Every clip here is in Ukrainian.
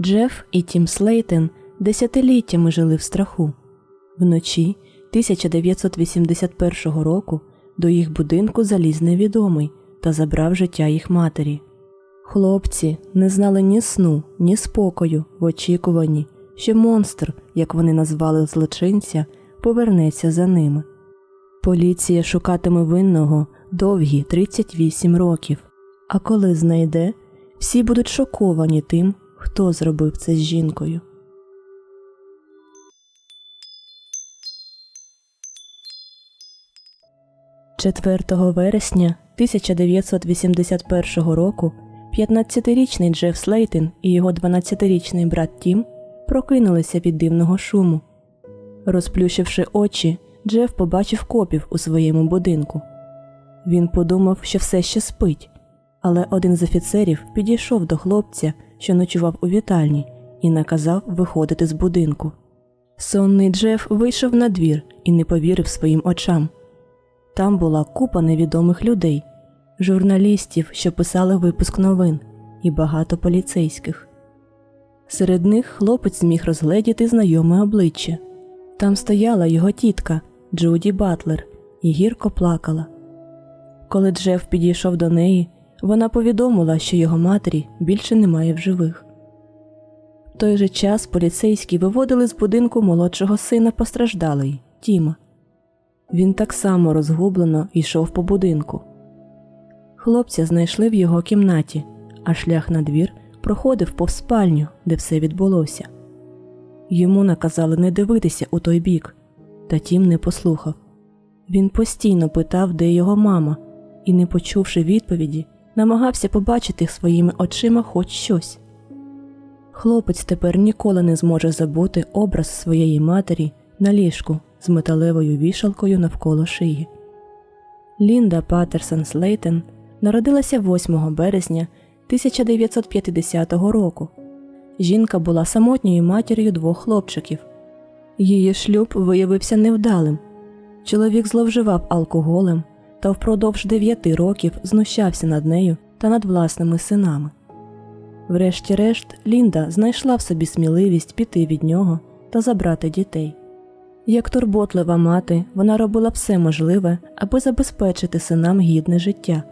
Джеф і Тім Слейтен десятиліттями жили в страху. Вночі 1981 року до їх будинку заліз невідомий та забрав життя їх матері. Хлопці не знали ні сну, ні спокою в очікуванні, що монстр, як вони назвали злочинця, повернеться за ними. Поліція шукатиме винного довгі 38 років, а коли знайде, всі будуть шоковані тим, хто зробив це з жінкою. Четвертого вересня 1981 року 15-річний Джеф Слейтен і його 12-річний брат Тім прокинулися від дивного шуму. Розплющивши очі, Джеф побачив копів у своєму будинку. Він подумав, що все ще спить, але один з офіцерів підійшов до хлопця, що ночував у вітальні, і наказав виходити з будинку. Сонний Джеф вийшов на двір і не повірив своїм очам. Там була купа невідомих людей, журналістів, що писали випуск новин, і багато поліцейських. Серед них хлопець зміг розгледіти знайоме обличчя. Там стояла його тітка Джуді Батлер і гірко плакала. Коли Джеф підійшов до неї, вона повідомила, що його матері більше немає в живих. В той же час поліцейські виводили з будинку молодшого сина постраждалої Тіма. Він так само розгублено йшов по будинку. Хлопця знайшли в його кімнаті, а шлях на двір проходив повз спальню, де все відбулося. Йому наказали не дивитися у той бік, та тім не послухав. Він постійно питав, де його мама, і, не почувши відповіді, намагався побачити своїми очима хоч щось. Хлопець тепер ніколи не зможе забути образ своєї матері на ліжку з металевою вішалкою навколо шиї. Лінда Патерсон Слейтен народилася 8 березня 1950 року. Жінка була самотньою матір'ю двох хлопчиків. Її шлюб виявився невдалим. Чоловік зловживав алкоголем та впродовж дев'яти років знущався над нею та над власними синами. Врешті-решт, Лінда знайшла в собі сміливість піти від нього та забрати дітей. Як турботлива мати, вона робила все можливе, аби забезпечити синам гідне життя.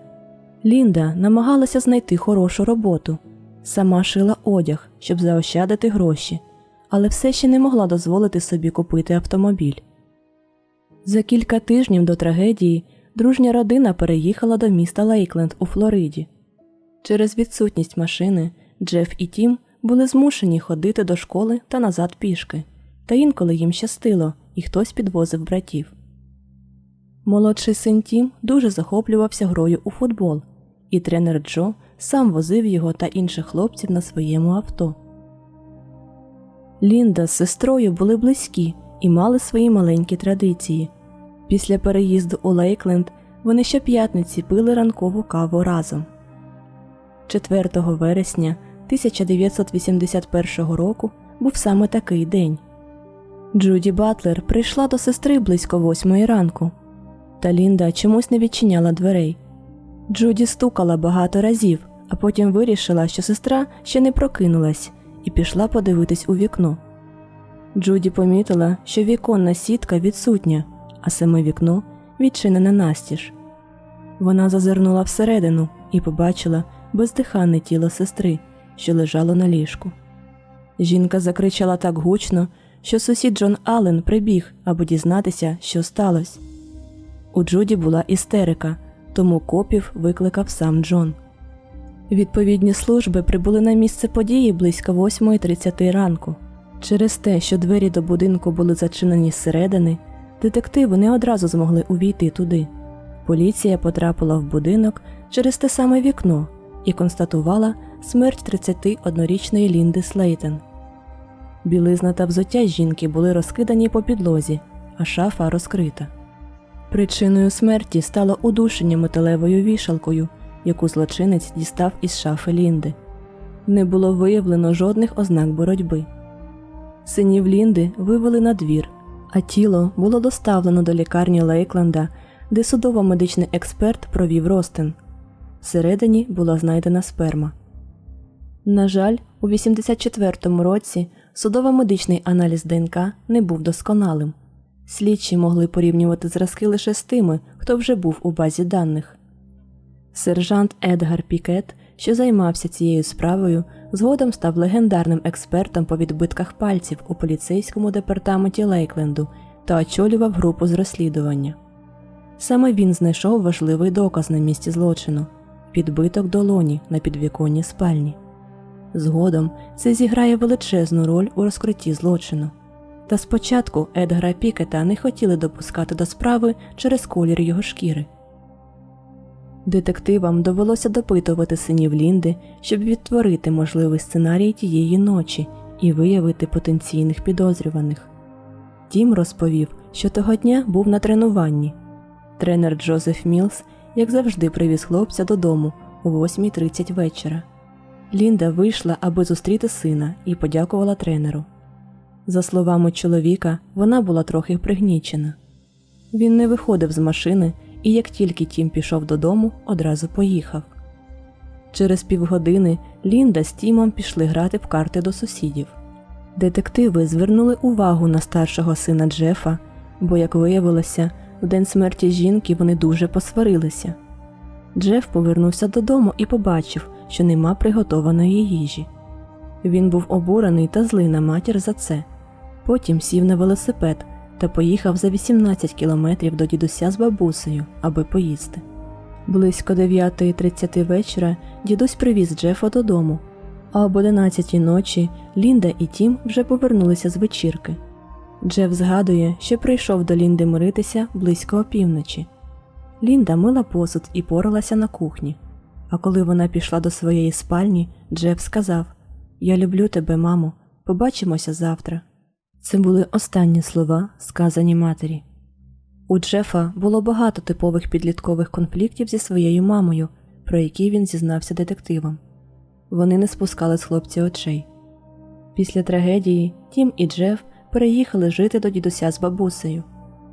Лінда намагалася знайти хорошу роботу, сама шила одяг, щоб заощадити гроші, але все ще не могла дозволити собі купити автомобіль. За кілька тижнів до трагедії дружня родина переїхала до міста Лейкленд у Флориді. Через відсутність машини Джеф і Тім були змушені ходити до школи та назад пішки, та інколи їм щастило, і хтось підвозив братів. Молодший син Тім дуже захоплювався грою у футбол, і тренер Джо сам возив його та інших хлопців на своєму авто. Лінда з сестрою були близькі і мали свої маленькі традиції. Після переїзду у Лейкленд вони щоп'ятниці пили ранкову каву разом. 4 вересня 1981 року був саме такий день. Джуді Батлер прийшла до сестри близько восьмої ранку, та Лінда чомусь не відчиняла дверей. Джуді стукала багато разів, а потім вирішила, що сестра ще не прокинулась, і пішла подивитись у вікно. Джуді помітила, що віконна сітка відсутня, а саме вікно відчинене настіж. Вона зазирнула всередину і побачила бездиханне тіло сестри, що лежало на ліжку. Жінка закричала так гучно, що сусід Джон Аллен прибіг, аби дізнатися, що сталося. У Джуді була істерика, тому копів викликав сам Джон. Відповідні служби прибули на місце події близько 8.30 ранку. Через те, що двері до будинку були зачинені зсередини, детективи не одразу змогли увійти туди. Поліція потрапила в будинок через те саме вікно і констатувала смерть 31-річної Лінди Слейтен. Білизна та взуття жінки були розкидані по підлозі, а шафа розкрита. Причиною смерті стало удушення металевою вішалкою, яку злочинець дістав із шафи Лінди. Не було виявлено жодних ознак боротьби. Синів Лінди вивели на двір, а тіло було доставлено до лікарні Лейкленда, де судово-медичний експерт провів розтин. Всередині була знайдена сперма. На жаль, у 84-му році судово-медичний аналіз ДНК не був досконалим. Слідчі могли порівнювати зразки лише з тими, хто вже був у базі даних. Сержант Едгар Пікет, що займався цією справою, згодом став легендарним експертом по відбитках пальців у поліцейському департаменті Лейкленду та очолював групу з розслідування. Саме він знайшов важливий доказ на місці злочину відбиток долоні на підвіконні спальні. Згодом це зіграє величезну роль у розкритті злочину. Та спочатку Едгара Пікета не хотіли допускати до справи через колір його шкіри. Детективам довелося допитувати синів Лінди, щоб відтворити можливий сценарій тієї ночі і виявити потенційних підозрюваних. Тім розповів, що того дня був на тренуванні. Тренер Джозеф Мілс, як завжди, привіз хлопця додому о 8.30 вечора. Лінда вийшла, аби зустріти сина, і подякувала тренеру. За словами чоловіка, вона була трохи пригнічена. Він не виходив з машини, і як тільки Тім пішов додому, одразу поїхав. Через півгодини Лінда з Тімом пішли грати в карти до сусідів. Детективи звернули увагу на старшого сина Джефа, бо, як виявилося, в день смерті жінки вони дуже посварилися. Джеф повернувся додому і побачив, що нема приготованої їжі. Він був обурений та злий на матір за це. Потім сів на велосипед та поїхав за 18 кілометрів до дідуся з бабусею, аби поїсти. Близько 9.30 вечора дідусь привіз Джефа додому, а об 11 ночі Лінда і Тім вже повернулися з вечірки. Джеф згадує, що прийшов до Лінди миритися близько опівночі. Лінда мила посуд і поралася на кухні. А коли вона пішла до своєї спальні, Джеф сказав: Я люблю тебе, мамо, побачимося завтра. Це були останні слова, сказані матері. У Джефа було багато типових підліткових конфліктів зі своєю мамою, про які він зізнався детективам. Вони не спускали з хлопця очей. Після трагедії Тім і Джеф переїхали жити до дідуся з бабусею.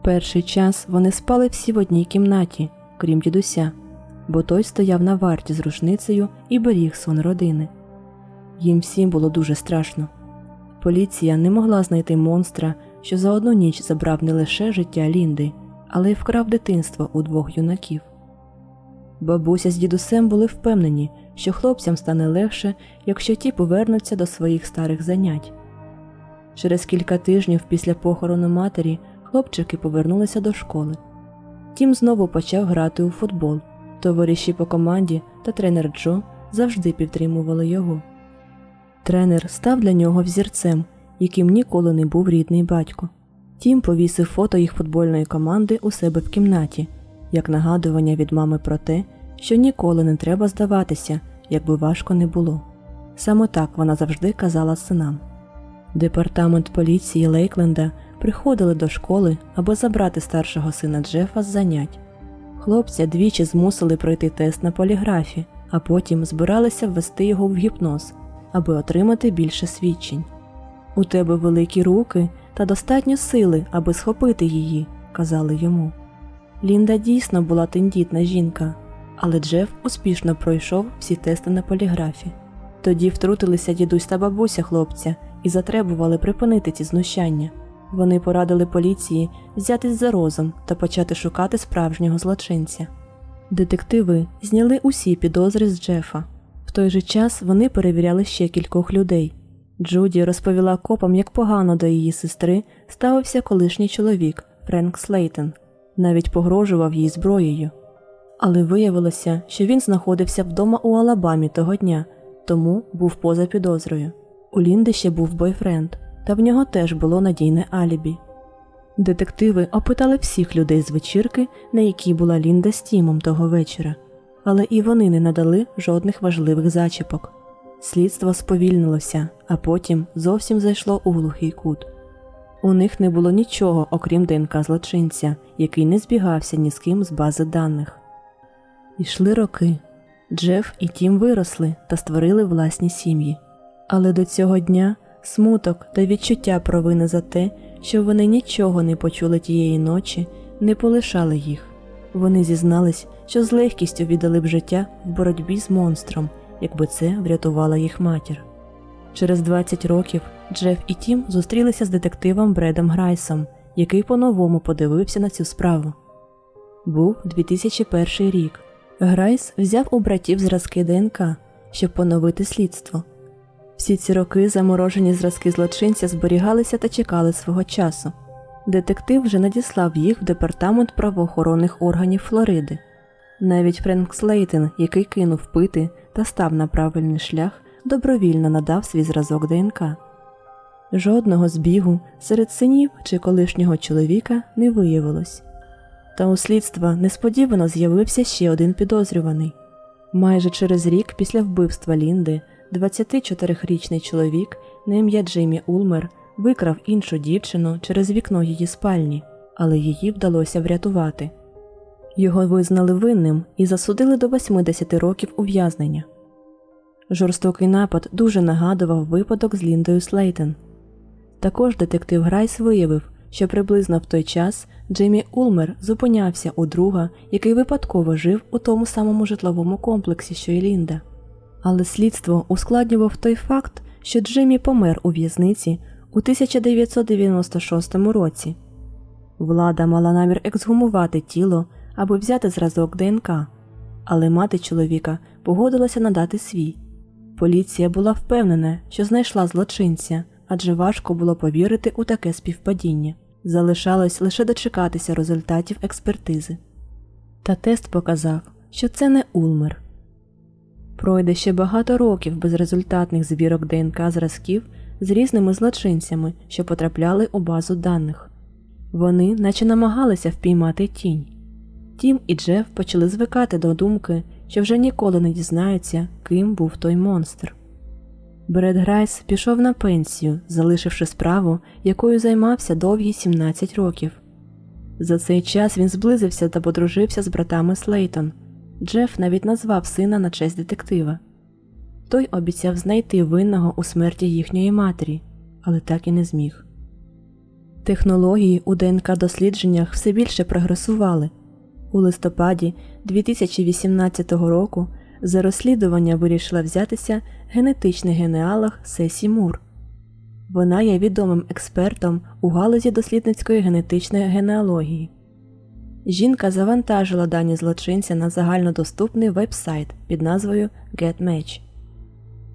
Перший час вони спали всі в одній кімнаті, крім дідуся, бо той стояв на варті з рушницею і беріг сон родини. Їм всім було дуже страшно. Поліція не могла знайти монстра, що за одну ніч забрав не лише життя Лінди, але й вкрав дитинство у двох юнаків. Бабуся з дідусем були впевнені, що хлопцям стане легше, якщо ті повернуться до своїх старих занять. Через кілька тижнів після похорону матері хлопчики повернулися до школи. Тім знову почав грати у футбол. Товариші по команді та тренер Джо завжди підтримували його. Тренер став для нього взірцем, яким ніколи не був рідний батько. Тім повісив фото їх футбольної команди у себе в кімнаті, як нагадування від мами про те, що ніколи не треба здаватися, якби важко не було. Саме так вона завжди казала синам. Департамент поліції Лейкленда приходили до школи, аби забрати старшого сина Джефа з занять. Хлопця двічі змусили пройти тест на поліграфі, а потім збиралися ввести його в гіпноз, аби отримати більше свідчень. У тебе великі руки та достатньо сили, аби схопити її, казали йому. Лінда дійсно була тендітна жінка, але Джеф успішно пройшов всі тести на поліграфі. Тоді втрутилися дідусь та бабуся хлопця і затребували припинити ці знущання. Вони порадили поліції взятись за розум та почати шукати справжнього злочинця. Детективи зняли усі підозри з Джефа. Той же час вони перевіряли ще кількох людей. Джуді розповіла копам, як погано до її сестри ставився колишній чоловік Френк Слейтон, навіть погрожував їй зброєю. Але виявилося, що він знаходився вдома у Алабамі того дня, тому був поза підозрою. У Лінди ще був бойфренд, та в нього теж було надійне алібі. Детективи опитали всіх людей з вечірки, на якій була Лінда з Тімом того вечора, але і вони не надали жодних важливих зачіпок. Слідство сповільнилося, а потім зовсім зайшло у глухий кут. У них не було нічого, окрім ДНК злочинця, який не збігався ні з ким з бази даних. Ішли роки. Джеф і Тім виросли та створили власні сім'ї. Але до цього дня смуток та відчуття провини за те, що вони нічого не почули тієї ночі, не полишали їх. Вони зізнались, що з легкістю віддали б життя в боротьбі з монстром, якби це врятувала їх матір. Через 20 років Джеф і Тім зустрілися з детективом Бредом Грайсом, який по-новому подивився на цю справу. Був 2001 рік. Грайс взяв у братів зразки ДНК, щоб поновити слідство. Всі ці роки заморожені зразки злочинця зберігалися та чекали свого часу. Детектив вже надіслав їх в департамент правоохоронних органів Флориди. Навіть Френк Слейтен, який кинув пити та став на правильний шлях, добровільно надав свій зразок ДНК. Жодного збігу серед синів чи колишнього чоловіка не виявилось. Та у слідства несподівано з'явився ще один підозрюваний. Майже через рік після вбивства Лінди 24-річний чоловік на ім'я Джеймі Улмер викрав іншу дівчину через вікно її спальні, але її вдалося врятувати. Його визнали винним і засудили до 80 років ув'язнення. Жорстокий напад дуже нагадував випадок з Ліндою Слейтен. Також детектив Грайс виявив, що приблизно в той час Джеймі Улмер зупинявся у друга, який випадково жив у тому самому житловому комплексі, що й Лінда. Але слідство ускладнював той факт, що Джеймі помер у в'язниці у 1996 році. Влада мала намір ексгумувати тіло аби взяти зразок ДНК, але мати чоловіка погодилася надати свій. Поліція була впевнена, що знайшла злочинця, адже важко було повірити у таке співпадіння. Залишалось лише дочекатися результатів експертизи. Та тест показав, що це не Улмер. Пройде ще багато років без результатних збірок ДНК зразків з різними злочинцями, що потрапляли у базу даних. Вони наче намагалися впіймати тінь. Тім і Джеф почали звикати до думки, що вже ніколи не дізнаються, ким був той монстр. Бред Грайс пішов на пенсію, залишивши справу, якою займався довгі 17 років. За цей час він зблизився та подружився з братами Слейтон. Джеф навіть назвав сина на честь детектива. Той обіцяв знайти винного у смерті їхньої матері, але так і не зміг. Технології у ДНК дослідженнях все більше прогресували. У листопаді 2018 року за розслідування вирішила взятися генетичний генеалог Сесі Мур. Вона є відомим експертом у галузі дослідницької генетичної генеалогії. Жінка завантажила дані злочинця на загальнодоступний веб-сайт під назвою GetMatch.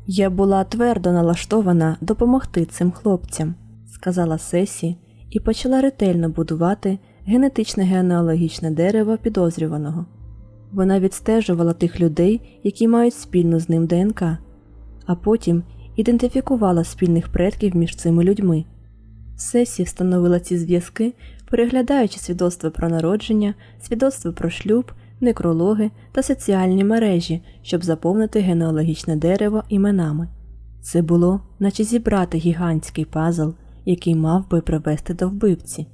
Я була твердо налаштована допомогти цим хлопцям, сказала Сесі і почала ретельно будувати генетичне генеалогічне дерево підозрюваного. Вона відстежувала тих людей, які мають спільну з ним ДНК, а потім ідентифікувала спільних предків між цими людьми. Сесі встановила ці зв'язки, переглядаючи свідоцтва про народження, свідоцтва про шлюб, некрологи та соціальні мережі, щоб заповнити генеалогічне дерево іменами. Це було, наче зібрати гігантський пазл, який мав би привести до вбивці.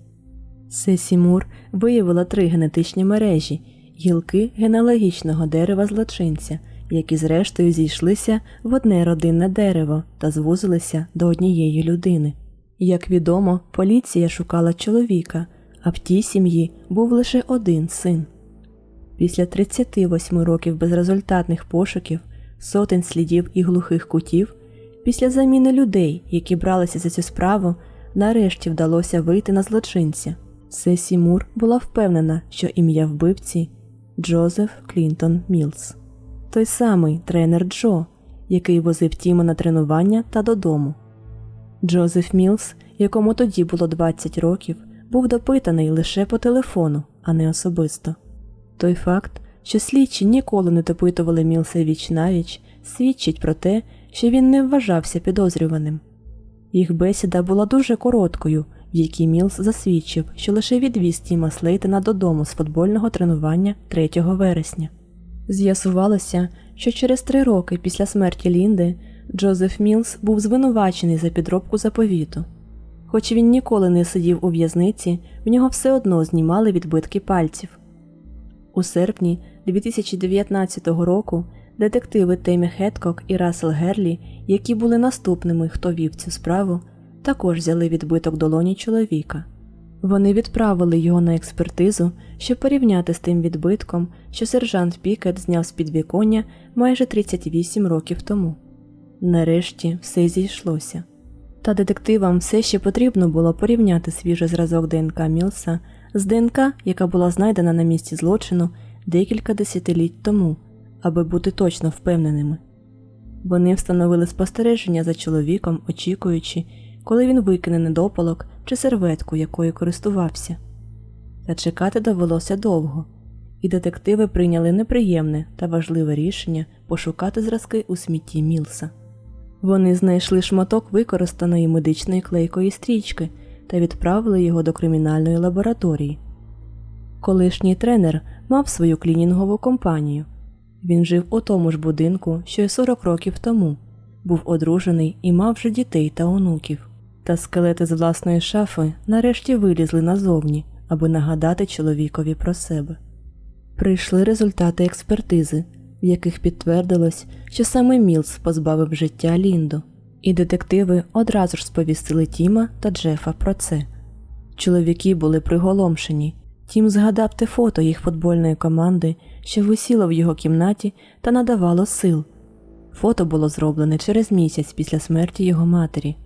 Сесі Мур виявила три генетичні мережі, гілки генеалогічного дерева злочинця, які зрештою зійшлися в одне родинне дерево та звузилися до однієї людини. Як відомо, поліція шукала чоловіка, а в тій сім'ї був лише один син. Після 38 років безрезультатних пошуків, сотень слідів і глухих кутів, після заміни людей, які бралися за цю справу, нарешті вдалося вийти на злочинця. Сесі Мур була впевнена, що ім'я вбивці Джозеф Клінтон Мілс, той самий тренер Джо, який возив Тіма на тренування та додому. Джозеф Мілс, якому тоді було 20 років, був допитаний лише по телефону, а не особисто. Той факт, що слідчі ніколи не допитували Мілса віч навіч, свідчить про те, що він не вважався підозрюваним. Їх бесіда була дуже короткою, в якій Мілс засвідчив, що лише відвіз Тіма Слейтена додому з футбольного тренування 3 вересня. З'ясувалося, що через три роки після смерті Лінди Джозеф Мілс був звинувачений за підробку заповіту. Хоч він ніколи не сидів у в'язниці, в нього все одно знімали відбитки пальців. У серпні 2019 року детективи Темі Хеткок і Рассел Герлі, які були наступними, хто вів цю справу, також взяли відбиток долоні чоловіка. Вони відправили його на експертизу, щоб порівняти з тим відбитком, що сержант Пікет зняв з підвіконня майже 38 років тому. Нарешті все зійшлося. Та детективам все ще потрібно було порівняти свіжий зразок ДНК Мілса з ДНК, яка була знайдена на місці злочину декілька десятиліть тому, аби бути точно впевненими. Вони встановили спостереження за чоловіком, очікуючи, коли він викине недопалок чи серветку, якою користувався. Та чекати довелося довго, і детективи прийняли неприємне та важливе рішення пошукати зразки у смітті Мілса. Вони знайшли шматок використаної медичної клейкої стрічки та відправили його до кримінальної лабораторії. Колишній тренер мав свою клінінгову компанію. Він жив у тому ж будинку, що й 40 років тому, був одружений і мав вже дітей та онуків. Та скелети з власної шафи нарешті вилізли назовні, аби нагадати чоловікові про себе. Прийшли результати експертизи, в яких підтвердилось, що саме Мілс позбавив життя Лінду, і детективи одразу ж сповістили Тіма та Джефа про це. Чоловіки були приголомшені. Тім згадав те фото їх футбольної команди, що висіло в його кімнаті та надавало сил. Фото було зроблене через місяць після смерті його матері.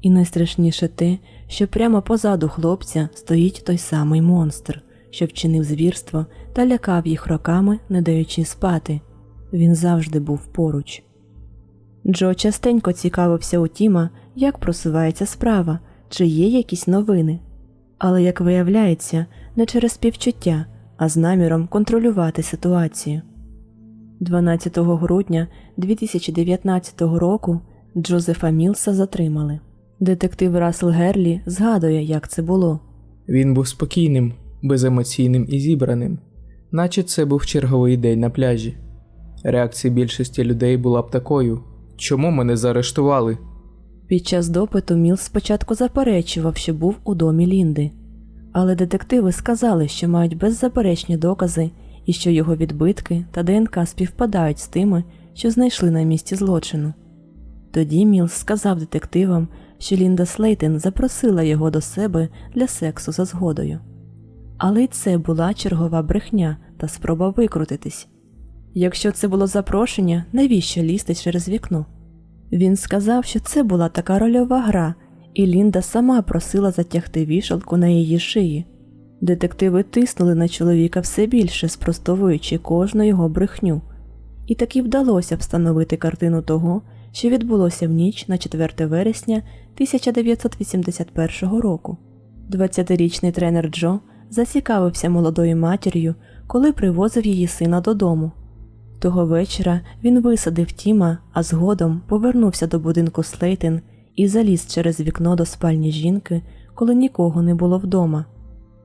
І найстрашніше те, що прямо позаду хлопця стоїть той самий монстр, що вчинив звірство та лякав їх роками, не даючи спати. Він завжди був поруч. Джо частенько цікавився у Тіма, як просувається справа, чи є якісь новини. Але, як виявляється, не через співчуття, а з наміром контролювати ситуацію. 12 грудня 2019 року Джозефа Мілса затримали. Детектив Рассел Герлі згадує, як це було. Він був спокійним, беземоційним і зібраним, наче це був черговий день на пляжі. Реакція більшості людей була б такою: чому мене заарештували? Під час допиту Мілс спочатку заперечував, що був у домі Лінди, але детективи сказали, що мають беззаперечні докази і що його відбитки та ДНК співпадають з тими, що знайшли на місці злочину. Тоді Мілс сказав детективам, що Лінда Слейтен запросила його до себе для сексу за згодою. Але й це була чергова брехня та спроба викрутитись. Якщо це було запрошення, навіщо лізти через вікно? Він сказав, що це була така рольова гра, і Лінда сама просила затягти вішалку на її шиї. Детективи тиснули на чоловіка все більше, спростовуючи кожну його брехню, і таки вдалося встановити картину того, що відбулося в ніч на 4 вересня 1981 року. 20-річний тренер Джо зацікавився молодою матір'ю, коли привозив її сина додому. Того вечора він висадив Тіма, а згодом повернувся до будинку Слейтен і заліз через вікно до спальні жінки, коли нікого не було вдома.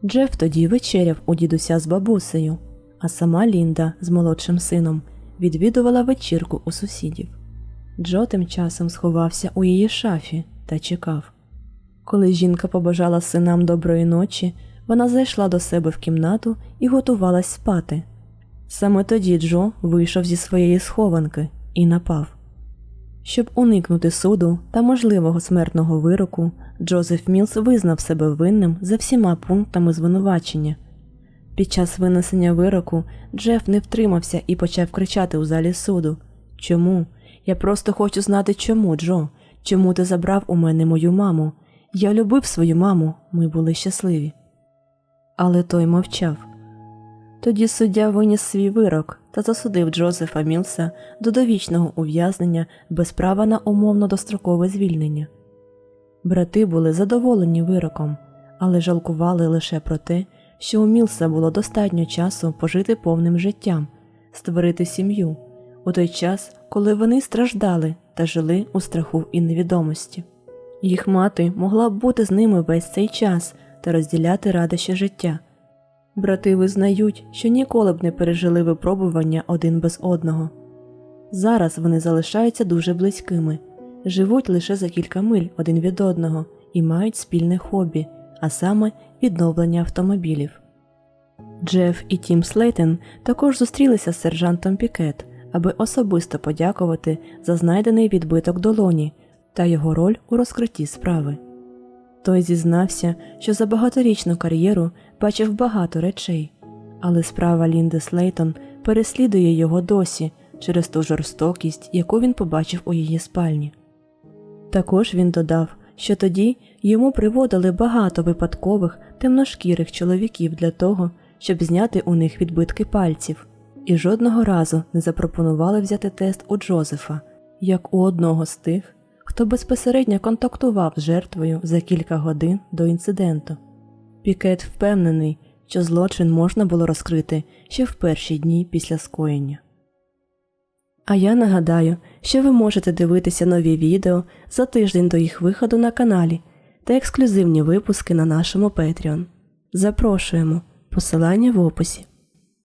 Джеф тоді вечеряв у дідуся з бабусею, а сама Лінда з молодшим сином відвідувала вечірку у сусідів. Джо тим часом сховався у її шафі та чекав. Коли жінка побажала синам доброї ночі, вона зайшла до себе в кімнату і готувалась спати. Саме тоді Джо вийшов зі своєї схованки і напав. Щоб уникнути суду та можливого смертного вироку, Джозеф Мілс визнав себе винним за всіма пунктами звинувачення. Під час винесення вироку Джеф не втримався і почав кричати у залі суду Чому? Я просто хочу знати, чому, Джо, чому ти забрав у мене мою маму? Я любив свою маму, ми були щасливі. Але той мовчав. Тоді суддя виніс свій вирок та засудив Джозефа Мілса до довічного ув'язнення без права на умовно дострокове звільнення. Брати були задоволені вироком, але жалкували лише про те, що у Мілса було достатньо часу пожити повним життям, створити сім'ю у той час, коли вони страждали та жили у страху і невідомості. Їх мати могла б бути з ними весь цей час та розділяти радощі життя. Брати визнають, що ніколи б не пережили випробування один без одного. Зараз вони залишаються дуже близькими, живуть лише за кілька миль один від одного і мають спільне хобі, а саме відновлення автомобілів. Джеф і Тім Слейтен також зустрілися з сержантом Пікет, аби особисто подякувати за знайдений відбиток долоні та його роль у розкритті справи. Той зізнався, що за багаторічну кар'єру бачив багато речей, але справа Лінди Слейтон переслідує його досі, через ту жорстокість, яку він побачив у її спальні. Також він додав, що тоді йому приводили багато випадкових темношкірих чоловіків для того, щоб зняти у них відбитки пальців, і жодного разу не запропонували взяти тест у Джозефа, як у одного з тих, хто безпосередньо контактував з жертвою за кілька годин до інциденту. Пікет впевнений, що злочин можна було розкрити ще в перші дні після скоєння. А я нагадаю, що ви можете дивитися нові відео за тиждень до їх виходу на каналі та ексклюзивні випуски на нашому Patreon. Запрошуємо, посилання в описі.